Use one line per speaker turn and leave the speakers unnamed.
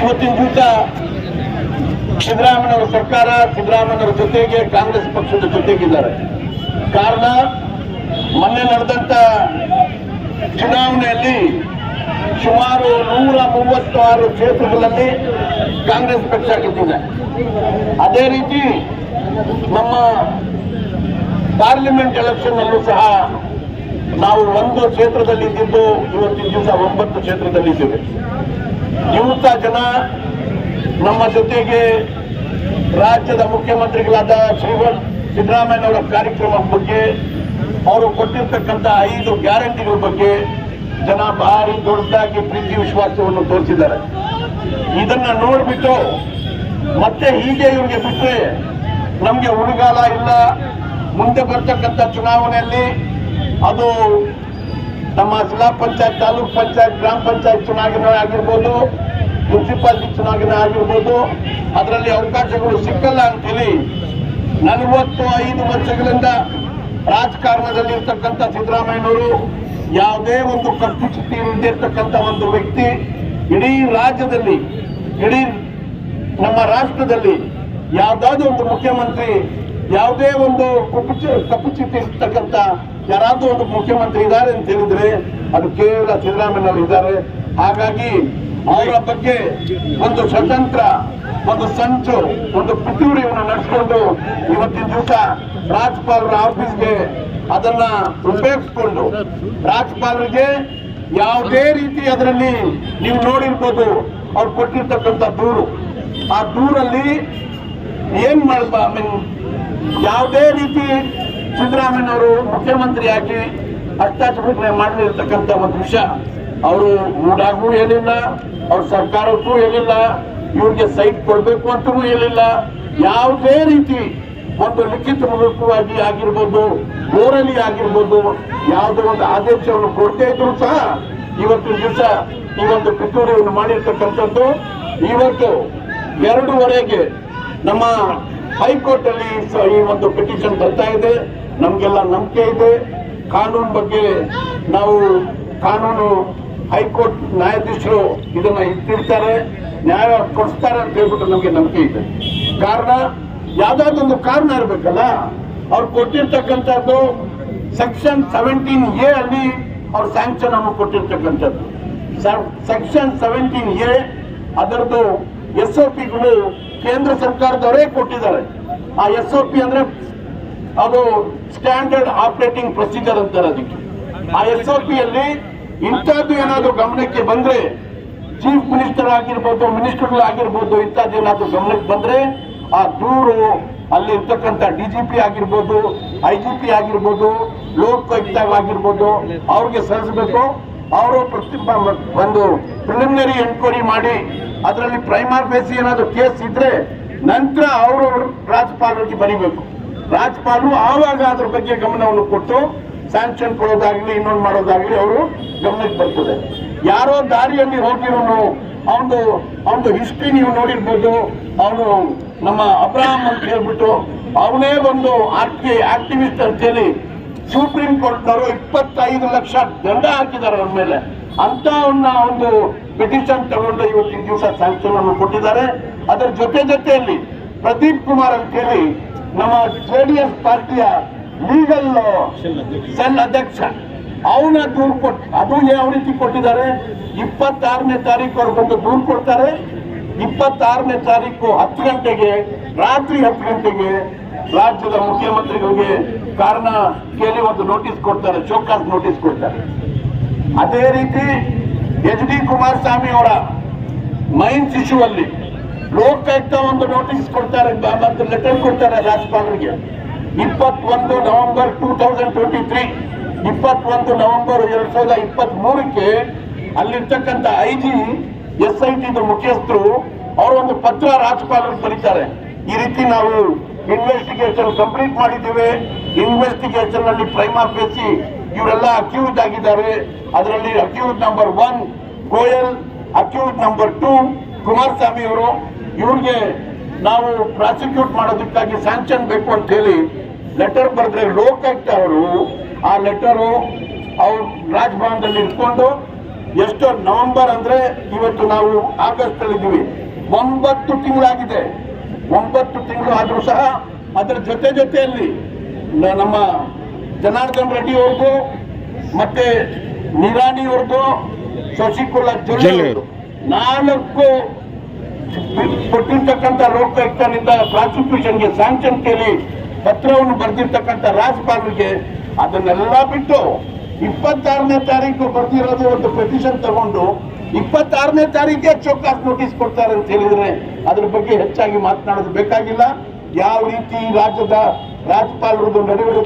ಇವತ್ತಿನ ದಿವಸ ಸಿದ್ದರಾಮಯ್ಯವರ ಸರ್ಕಾರ ಸಿದ್ದರಾಮಯ್ಯವರ ಜೊತೆಗೆ ಕಾಂಗ್ರೆಸ್ ಪಕ್ಷದ ಜೊತೆಗಿದ್ದಾರೆ. ಕಾರಣ, ಮೊನ್ನೆ ನಡೆದಂತ ಚುನಾವಣೆಯಲ್ಲಿ ಸುಮಾರು ನೂರ ಮೂವತ್ತಾರು ಕ್ಷೇತ್ರಗಳಲ್ಲಿ ಕಾಂಗ್ರೆಸ್ ಪಕ್ಷ ಗೆದ್ದಿದೆ. ಅದೇ ರೀತಿ ನಮ್ಮ ಪಾರ್ಲಿಮೆಂಟ್ ಎಲೆಕ್ಷನ್ ಅಲ್ಲೂ ಸಹ ನಾವು ಒಂದು ಕ್ಷೇತ್ರದಲ್ಲಿ ಇದ್ದಿದ್ದು, ಇವತ್ತಿನ ದಿವಸ ಒಂಬತ್ತು ಕ್ಷೇತ್ರದಲ್ಲಿ ಇದ್ದೇವೆ. ಯುವತ ಜನ ನಮ್ಮ ಜೊತೆಗೆ ರಾಜ್ಯದ ಮುಖ್ಯಮಂತ್ರಿಗಳಾದ ಶ್ರೀವನ್ ಸಿದ್ದರಾಮಯ್ಯನವರ ಕಾರ್ಯಕ್ರಮ ಬಗ್ಗೆ ಅವರು ಕೊಟ್ಟಿರ್ತಕ್ಕಂಥ ಐದು ಗ್ಯಾರಂಟಿಗಳ ಬಗ್ಗೆ ಜನ ಭಾರಿ ದೊಡ್ಡದಾಗಿ ಪ್ರೀತಿ ವಿಶ್ವಾಸವನ್ನು ತೋರಿಸಿದ್ದಾರೆ. ಇದನ್ನ ನೋಡಿಬಿಟ್ಟು ಮತ್ತೆ ಹೀಗೆ ಇವರಿಗೆ ಬಿಟ್ಟರೆ ನಮಗೆ ಉಳುಗಾಲ ಇಲ್ಲ. ಮುಂದೆ ಬರ್ತಕ್ಕಂಥ ಚುನಾವಣೆಯಲ್ಲಿ ಅದು ನಮ್ಮ ಜಿಲ್ಲಾ ಪಂಚಾಯತ್, ತಾಲೂಕ್ ಪಂಚಾಯತ್, ಗ್ರಾಮ ಪಂಚಾಯತ್ ಚುನಾವಣೆ ಆಗಿರ್ಬೋದು ಮುನ್ಸಿಪಾಲಿಟಿ ಚುನಾವಣೆ ಆಗಿರ್ಬೋದು, ಅದರಲ್ಲಿ ಅವಕಾಶಗಳು ಸಿಕ್ಕಲ್ಲ ಅಂತೇಳಿ ನಲವತ್ತು ಐದು ವರ್ಷಗಳಿಂದ ರಾಜಕಾರಣದಲ್ಲಿ ಇರ್ತಕ್ಕಂಥ ಸಿದ್ದರಾಮಯ್ಯನವರು ಯಾವುದೇ ಒಂದು ಕಪ್ಪು ಚುಟ್ಟಿ ಇರದಿರ್ತಕ್ಕಂಥ ಒಂದು ವ್ಯಕ್ತಿ ಇಡೀ ರಾಜ್ಯದಲ್ಲಿ, ಇಡೀ ನಮ್ಮ ರಾಷ್ಟ್ರದಲ್ಲಿ ಯಾವ್ದಾದ್ರು ಒಂದು ಮುಖ್ಯಮಂತ್ರಿ, ಯಾವುದೇ ಒಂದು ಕಪ್ಪು ಚಿ- ಕಪ್ಪು ಚೀಟಿ ಇರ್ತಕ್ಕಂಥ ಯಾರಾದ್ರೂ ಒಂದು ಮುಖ್ಯಮಂತ್ರಿ ಇದ್ದಾರೆ ಅಂತ ಹೇಳಿದ್ರೆ ಅದು ಕೇವಲ ಸಿದ್ದರಾಮಯ್ಯನವರು ಇದ್ದಾರೆ. ಹಾಗಾಗಿ ಅವರ ಬಗ್ಗೆ ಒಂದು ಸ್ವತಂತ್ರ, ಒಂದು ಸಂಚು, ಒಂದು ಪಿತೂರಿಯನ್ನು ನಡೆಸಿಕೊಂಡು ಇವತ್ತಿನ ದಿವಸ ರಾಜ್ಯಪಾಲರ ಆಫೀಸ್ಗೆ ಅದನ್ನ ಉಪಯೋಗಿಸ್ಕೊಂಡು ರಾಜ್ಯಪಾಲರಿಗೆ ಯಾವುದೇ ರೀತಿ ಅದರಲ್ಲಿ ನೀವು ನೋಡಿರ್ಬೋದು, ಅವ್ರು ಕೊಟ್ಟಿರ್ತಕ್ಕಂಥ ದೂರು. ಆ ದೂರಲ್ಲಿ ಏನ್ ಮಾಡಬ ಐ ಮೀನ್ ಯಾವುದೇ ರೀತಿ ಸಿದ್ದರಾಮಯ್ಯನವರು ಮುಖ್ಯಮಂತ್ರಿಯಾಗಿ ಹಸ್ತಾಕ್ಷರ ಮಾಡಲಿರ್ತಕ್ಕಂಥ ಒಂದು ವಿಷಯ. ಅವರು ಮೂಡಾಗೂ ಏನಿಲ್ಲ, ಅವ್ರ ಸರ್ಕಾರಕ್ಕೂ ಏನಿಲ್ಲ, ಇವ್ರಿಗೆ ಸೈಟ್ ಕೊಡ್ಬೇಕು ಅಂತೂ ಏನಿಲ್ಲ. ಯಾವುದೇ ರೀತಿ ಒಂದು ಲಿಖಿತ ಮೂಲಕವಾಗಿ ಆಗಿರ್ಬೋದು ಓರಲಿ ಆಗಿರ್ಬೋದು, ಯಾವುದೋ ಒಂದು ಆದೇಶವನ್ನು ಕೊಡ್ತಾ ಇದ್ರು ಸಹ ಇವತ್ತು ದಿವಸ ಈ ಒಂದು ಪಿತೂರಿಯನ್ನು ಮಾಡಿರ್ತಕ್ಕಂಥದ್ದು, ಇವತ್ತು ಎರಡೂವರೆಗೆ ನಮ್ಮ ಹೈಕೋರ್ಟ್ ಅಲ್ಲಿ ಈ ಒಂದು ಪಿಟಿಷನ್ ಬರ್ತಾ ಇದೆ. ನಮ್ಗೆಲ್ಲ ನಂಬಿಕೆ ಇದೆ. ಕಾನೂನು ಬಗ್ಗೆ ನಾವು ಕಾನೂನು ಹೈಕೋರ್ಟ್ ನ್ಯಾಯಾಧೀಶರು ಇದನ್ನ ಇಟ್ಟಿರ್ತಾರೆ ನ್ಯಾಯ ಕೊಡಿಸ್ತಾರೆ ಅಂತ ಹೇಳ್ಬಿಟ್ಟು ನಮಗೆ ನಂಬಿಕೆ ಇದೆ. ಕಾರಣ ಯಾವ್ದಾದೊಂದು ಕಾರಣ ಇರಬೇಕಲ್ಲ? ಅವ್ರು ಕೊಟ್ಟಿರ್ತಕ್ಕಂಥದ್ದು ಸೆಕ್ಷನ್ ಸೆವೆಂಟೀನ್ ಎ ಅಲ್ಲಿ ಅವ್ರು ಸ್ಯಾಂಕ್ಷನ್ ಅನ್ನು ಕೊಟ್ಟಿರ್ತಕ್ಕಂಥದ್ದು. ಸೆಕ್ಷನ್ ಸೆವೆಂಟೀನ್ ಎ ಅದರದ್ದು ಎಸ್ ಒ ಪಿಗಳು ಕೇಂದ್ರ ಸರ್ಕಾರದವರೇ ಕೊಟ್ಟಿದ್ದಾರೆ. ಆ ಎಸ್ ಒ ಪಿ ಅಂದ್ರೆ ಅದು ಸ್ಟ್ಯಾಂಡರ್ಡ್ ಆಪರೇಟಿಂಗ್ ಪ್ರೊಸೀಜರ್ ಅಂತಾರೆ ಅದಕ್ಕೆ. ಆ ಎಸ್ ಒ ಪಿ ಅಲ್ಲಿ ಇಂಥದ್ದು ಏನಾದರೂ ಗಮನಕ್ಕೆ ಬಂದ್ರೆ ಚೀಫ್ ಮಿನಿಸ್ಟರ್ ಆಗಿರ್ಬೋದು ಮಿನಿಸ್ಟರ್ಗಳು ಆಗಿರ್ಬೋದು, ಇಂಥದ್ದು ಏನಾದರೂ ಗಮನಕ್ಕೆ ಬಂದ್ರೆ ಆ ದೂರು ಅಲ್ಲಿ ಇರ್ತಕ್ಕಂಥ ಡಿ ಜಿ ಪಿ ಆಗಿರ್ಬೋದು ಐ ಜಿ ಪಿ ಆಗಿರ್ಬೋದು ಲೋಕಾಯುಕ್ತ ಆಗಿರ್ಬೋದು, ಅವ್ರಿಗೆ ಸಲ್ಲಿಸಬೇಕು. ಅವರು ಪ್ರತಿ ಒಂದು ಪ್ರಿಲಿಮಿನರಿ ಎನ್ಕ್ವೈರಿ ಮಾಡಿ, ಅದರಲ್ಲಿ ಪ್ರೈಮರ್ ಬೇಸಿ ಏನಾದರೂ ಕೇಸ್ ಇದ್ರೆ ನಂತರ ಅವರು ರಾಜ್ಯಪಾಲರಿಗೆ ಬರೀಬೇಕು. ರಾಜ್ಯಪಾಲರು ಆವಾಗ ಅದ್ರ ಬಗ್ಗೆ ಗಮನವನ್ನು ಕೊಟ್ಟು ಸ್ಯಾಂಕ್ಷನ್ ಕೊಡೋದಾಗ್ಲಿ, ಇನ್ನೊಂದು ಮಾಡೋದಾಗ್ಲಿ ಅವರು ಗಮನಕ್ಕೆ ಬರ್ತದೆ. ಯಾರೋ ದಾರಿಯಲ್ಲಿ ಹೋಗಿರೋನು ಅವನು ಅವನು ಹಿಸ್ಟ್ರಿ ನೀವು ನೋಡಿರ್ಬೋದು. ಅವನು ನಮ್ಮ ಅಬ್ರಾಹಂ ಅಂತ ಹೇಳ್ಬಿಟ್ಟು ಅವನೇ ಒಂದು ಆರ್ಟಿ ಆಕ್ಟಿವಿಸ್ಟ್ ಅಂತ ಹೇಳಿ ಸುಪ್ರೀಂ ಕೋರ್ಟ್ನವರು ಇಪ್ಪತ್ತೈದು ಲಕ್ಷ ದಂಡ ಹಾಕಿದ್ದಾರೆ ಅವನ ಮೇಲೆ. ಅಂತ ಒಂದು ಪಿಟಿಷನ್ ತಗೊಂಡು ಇವತ್ತಿನ ದಿವಸ ಸ್ಯಾಂಕ್ಷನ್ ಅನ್ನು ಕೊಟ್ಟಿದ್ದಾರೆ. ಅದರ ಜೊತೆ ಜೊತೆಯಲ್ಲಿ ಪ್ರದೀಪ್ ಕುಮಾರ್ ಅಂತ ಹೇಳಿ ನಮ್ಮ ಜೆಡಿಎಸ್ ಪಾರ್ಟಿಯ ಲೀಗಲ್ ಸೆಲ್ ಅಧ್ಯಕ್ಷ. ಅವನ ದೂರು ಕೊಟ್ಟು ಅದು ಯಾವ ರೀತಿ ಕೊಟ್ಟಿದ್ದಾರೆ? ಇಪ್ಪತ್ತಾರನೇ ತಾರೀಕು ಅವ್ರು ಬಂದು ದೂರು ಕೊಡ್ತಾರೆ. ಇಪ್ಪತ್ತಾರನೇ ತಾರೀಕು ಹತ್ತು ಗಂಟೆಗೆ, ರಾತ್ರಿ ಹತ್ತು ಗಂಟೆಗೆ ರಾಜ್ಯದ ಮುಖ್ಯಮಂತ್ರಿಗಳಿಗೆ ಕಾರಣ ಕೇಳಿ ಒಂದು ನೋಟಿಸ್ ಕೊಡ್ತಾರೆ ಶೋಕಾಸ್ ನೋಟಿಸ್ ಕೊಡ್ತಾರೆ. ಅದೇ ರೀತಿ ಎಚ್ ಡಿ ಕುಮಾರಸ್ವಾಮಿ ಅವರ ಮೈನ್ಸ್ ಇಶ್ಯೂ ಅಲ್ಲಿ ಲೋಕಾಯುಕ್ತ ಒಂದು ನೋಟಿಸ್ ಕೊಡ್ತಾರೆ ಲೆಟರ್ ಕೊಡ್ತಾರೆ ರಾಜ್ಯಪಾಲರಿಗೆ. ಇಪ್ಪತ್ತೊಂದು November two thousand twenty three, ಇಪ್ಪತ್ತೊಂದು ನವೆಂಬರ್ ಎರಡ್ ಸಾವಿರದ ಇಪ್ಪತ್ತ್ ಮೂರಕ್ಕೆ ಅಲ್ಲಿರ್ತಕ್ಕಂಥ I G S I T ಮುಖ್ಯಸ್ಥರು ಅವರು ಒಂದು ಪತ್ರ ರಾಜ್ಯಪಾಲರು ಬರೀತಾರೆ. ಈ ರೀತಿ ನಾವು ಇನ್ವೆಸ್ಟಿಗೇಷನ್ ಕಂಪ್ಲೀಟ್ ಮಾಡಿದ್ದೇವೆ. ಇನ್ವೆಸ್ಟಿಗೇಷನ್ ಅಲ್ಲಿ ಪ್ರೈಮಾ ಬೇಸಿ ಇವರೆಲ್ಲ ಅಕ್ಯೂಸ್ ಆಗಿದ್ದಾರೆ. ಅದರಲ್ಲಿ accused number one Goyal accused number two Kumaraswamy ಅವರು. ಇವ್ರಿಗೆ ನಾವು ಪ್ರಾಸಿಕ್ಯೂಟ್ ಮಾಡೋದಕ್ಕಾಗಿ ಸ್ಯಾಂಕ್ಷನ್ ಬೇಕು ಅಂತ ಹೇಳಿ ಲೆಟರ್ ಬರೆದ್ರೆ ಲೋಕಾಯುಕ್ತ ಅವರು ಆ ಲೆಟರು ಅವ್ರು ರಾಜಭವನದಲ್ಲಿ ಇಟ್ಕೊಂಡು ಎಷ್ಟೋ ನವೆಂಬರ್ ಅಂದ್ರೆ ಇವತ್ತು ನಾವು ಆಗಸ್ಟ್ ಅಲ್ಲಿ ಇದ್ದೀವಿ. ಒಂಬತ್ತು ತಿಂಗಳಾಗಿದೆ. ಒಂಬತ್ತು ತಿಂಗಳು ಆದ್ರೂ ಸಹ ಅದರ ಜೊತೆ ಜೊತೆಯಲ್ಲಿ ನಮ್ಮ ಜನಾರ್ದನ್ ರೆಡ್ಡಿ ಅವ್ರದ್ದು ಮತ್ತೆ ನಿರಾಣಿ ಅವ್ರದ್ದು ಶಶಿಕುಲಾ ಜೊಲ್ಲೆ ಅವರು. ನಾಲ್ಕು ಕೊಟ್ಟಿರ್ತಕ್ಕಂಥ ಲೋಕಾಯುಕ್ತನಿಂದ ಪ್ರಾಸಿಕ್ಯೂಷನ್ಗೆ ಸ್ಯಾಂಕ್ಷನ್ ಕೇಳಿ ಪತ್ರವನ್ನು ಬರೆದಿರ್ತಕ್ಕಂಥ ರಾಜ್ಪಾಲ್ಗೆ ಅದನ್ನೆಲ್ಲ ಬಿಟ್ಟು ಇಪ್ಪತ್ತಾರನೇ ತಾರೀಕು ಬರ್ತಿರೋದು ಒಂದು ಪೆಟಿಷನ್ ತಗೊಂಡು ಇಪ್ಪತ್ತಾರನೇ ತಾರೀಕೆ ಚೌಕಾಸ್ ನೋಟಿಸ್ ಕೊಡ್ತಾರೆ ಅಂತ ಹೇಳಿದ್ರೆ ಅದ್ರ ಬಗ್ಗೆ ಹೆಚ್ಚಾಗಿ ಮಾತನಾಡೋದು ಬೇಕಾಗಿಲ್ಲ. ಯಾವ ರೀತಿ ರಾಜ್ಯದ ರಾಜ್ಯಪಾಲರದ್ದು ನಡವಳಿಕೆ